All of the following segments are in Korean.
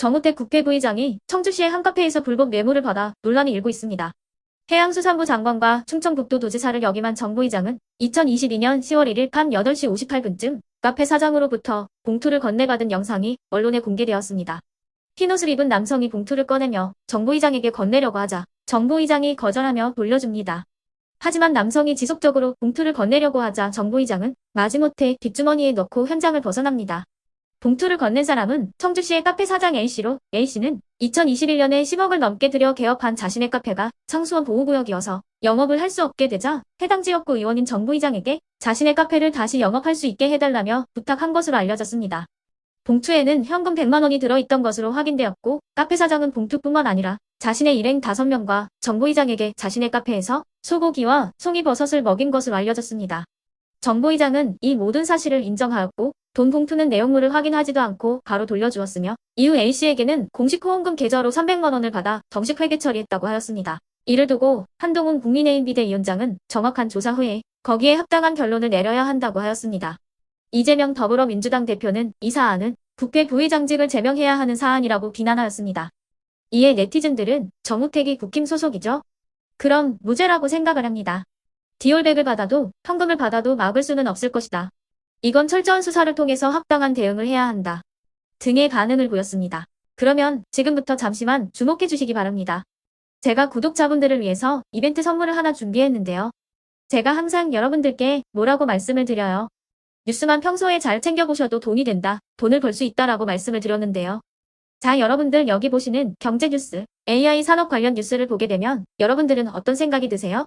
정우택 국회부의장이 청주시의 한 카페에서 불법 뇌물을 받아 논란이 일고 있습니다. 해양수산부 장관과 충청북도도지사를 역임한 정 부의장은 2022년 10월 1일 밤 8시 58분쯤 카페 사장으로부터 봉투를 건네받은 영상이 언론에 공개되었습니다. 흰옷을 입은 남성이 봉투를 꺼내며 정 부의장에게 건네려고 하자 정 부의장이 거절하며 돌려줍니다. 하지만 남성이 지속적으로 봉투를 건네려고 하자 정 부의장은 마지못해 뒷주머니에 넣고 현장을 벗어납니다. 봉투를 건넨 사람은 청주시의 카페 사장 A씨로 A씨는 2021년에 10억을 넘게 들여 개업한 자신의 카페가 청수원 보호구역이어서 영업을 할 수 없게 되자 해당 지역구 의원인 정 부의장에게 자신의 카페를 다시 영업할 수 있게 해달라며 부탁한 것으로 알려졌습니다. 봉투에는 현금 100만 원이 들어있던 것으로 확인되었고 카페 사장은 봉투뿐만 아니라 자신의 일행 5명과 정 부의장에게 자신의 카페에서 소고기와 송이버섯을 먹인 것으로 알려졌습니다. 정 부의장은 이 모든 사실을 인정하였고 돈 봉투는 내용물을 확인하지도 않고 바로 돌려주었으며 이후 A씨에게는 공식 후원금 계좌로 300만 원을 받아 정식 회계 처리했다고 하였습니다. 이를 두고 한동훈 국민의힘 비대위원장은 정확한 조사 후에 거기에 합당한 결론을 내려야 한다고 하였습니다. 이재명 더불어민주당 대표는 이 사안은 국회 부의장직을 제명해야 하는 사안이라고 비난하였습니다. 이에 네티즌들은 정우택이 국힘 소속이죠? 그럼 무죄라고 생각을 합니다. 디올백을 받아도 현금을 받아도 막을 수는 없을 것이다. 이건 철저한 수사를 통해서 합당한 대응을 해야 한다. 등의 반응을 보였습니다. 그러면 지금부터 잠시만 주목해 주시기 바랍니다. 제가 구독자분들을 위해서 이벤트 선물을 하나 준비했는데요. 제가 항상 여러분들께 뭐라고 말씀을 드려요. 뉴스만 평소에 잘 챙겨보셔도 돈이 된다, 돈을 벌 수 있다라고 말씀을 드렸는데요. 자, 여러분들 여기 보시는 경제 뉴스, AI 산업 관련 뉴스를 보게 되면 여러분들은 어떤 생각이 드세요?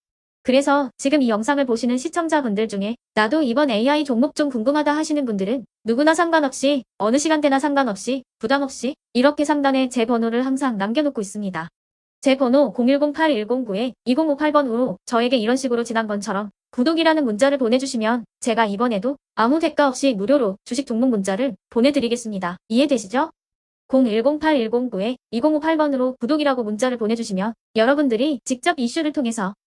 그래서 지금 이 영상을 보시는 시청자분들 중에 나도 이번 AI 종목 좀 궁금하다 하시는 분들은 누구나 상관없이 어느 시간대나 상관없이 부담없이 이렇게 상단에 제 번호를 항상 남겨놓고 있습니다. 제 번호 010-8109-2058번으로 저에게 이런 식으로 지난번처럼 구독이라는 문자를 보내주시면 제가 이번에도 아무 대가 없이 무료로 주식 종목 문자를 보내드리겠습니다. 이해되시죠? 0108109-2058번으로 구독이라고 문자를 보내주시면 여러분들이 직접 이슈를 통해서